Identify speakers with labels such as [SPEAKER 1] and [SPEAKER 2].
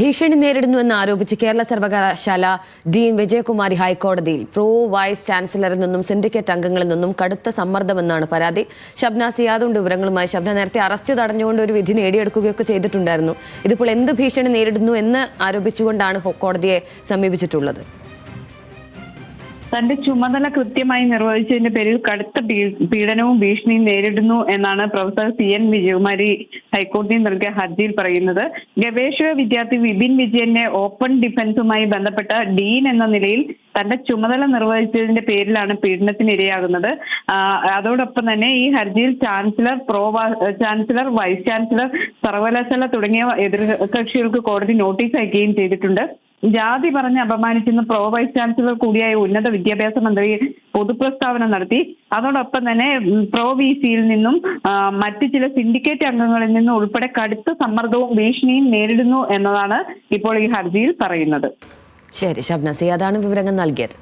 [SPEAKER 1] ഭീഷണി നേരിടുന്നുവെന്ന് ആരോപിച്ച് കേരള സർവകലാശാല ഡീൻ വിജയകുമാരി ഹൈക്കോടതിയിൽ പ്രോ വൈസ് ചാൻസലറിൽ നിന്നും സിൻഡിക്കേറ്റ് അംഗങ്ങളിൽ നിന്നും കടുത്ത സമ്മർദ്ദമെന്നാണ് പരാതി. ഷബ്ന സിയാദുണ്ട് വിവരങ്ങളുമായി. ഷബ്ന നേരത്തെ അറസ്റ്റ് തടഞ്ഞുകൊണ്ട് ഒരു വിധി നേടിയെടുക്കുകയൊക്കെ ചെയ്തിട്ടുണ്ടായിരുന്നു. ഇതിപ്പോൾ എന്ത് ഭീഷണി നേരിടുന്നു എന്ന് ആരോപിച്ചുകൊണ്ടാണ് കോടതിയെ സമീപിച്ചിട്ടുള്ളത്.
[SPEAKER 2] തന്റെ ചുമതല കൃത്യമായി നിർവഹിച്ചതിന്റെ പേരിൽ കടുത്ത പീഡനവും ഭീഷണിയും നേരിടുന്നു എന്നാണ് പ്രൊഫസർ സി എൻ വിജയകുമാരി ഹൈക്കോടതിയിൽ നൽകിയ ഹർജിയിൽ പറയുന്നത്. ഗവേഷക വിദ്യാർത്ഥി വിപിൻ വിജയന്റെ ഓപ്പൺ ഡിഫൻസുമായി ബന്ധപ്പെട്ട ഡീൻ എന്ന നിലയിൽ തന്റെ ചുമതല നിർവഹിച്ചതിന്റെ പേരിലാണ് പീഡനത്തിന് ഇരയാകുന്നത് അതോടൊപ്പം തന്നെ ഈ ഹർജിയിൽ chancellor pro chancellor vice chancellor സർവകലാശാല തുടങ്ങിയ എതിർകക്ഷികൾക്ക് കോടതി നോട്ടീസ് അയക്കുകയും ചെയ്തിട്ടുണ്ട്. ജാതി പറഞ്ഞ് അപമാനിക്കുന്ന പ്രോ വൈസ് ചാൻസലർ കൂടിയായ ഉന്നത വിദ്യാഭ്യാസ മന്ത്രി പൊതുപ്രസ്താവന നടത്തി. അതോടൊപ്പം തന്നെ പ്രോ വി സിയിൽ നിന്നും മറ്റു ചില സിൻഡിക്കേറ്റ് അംഗങ്ങളിൽ നിന്നും ഉൾപ്പെടെ കടുത്ത സമ്മർദ്ദവും ഭീഷണിയും നേരിടുന്നു എന്നതാണ് ഇപ്പോൾ ഈ ഹർജിയിൽ പറയുന്നത്.
[SPEAKER 1] ശരി ഷബ്ന അതാണ് വിവരങ്ങൾ നൽകിയത്.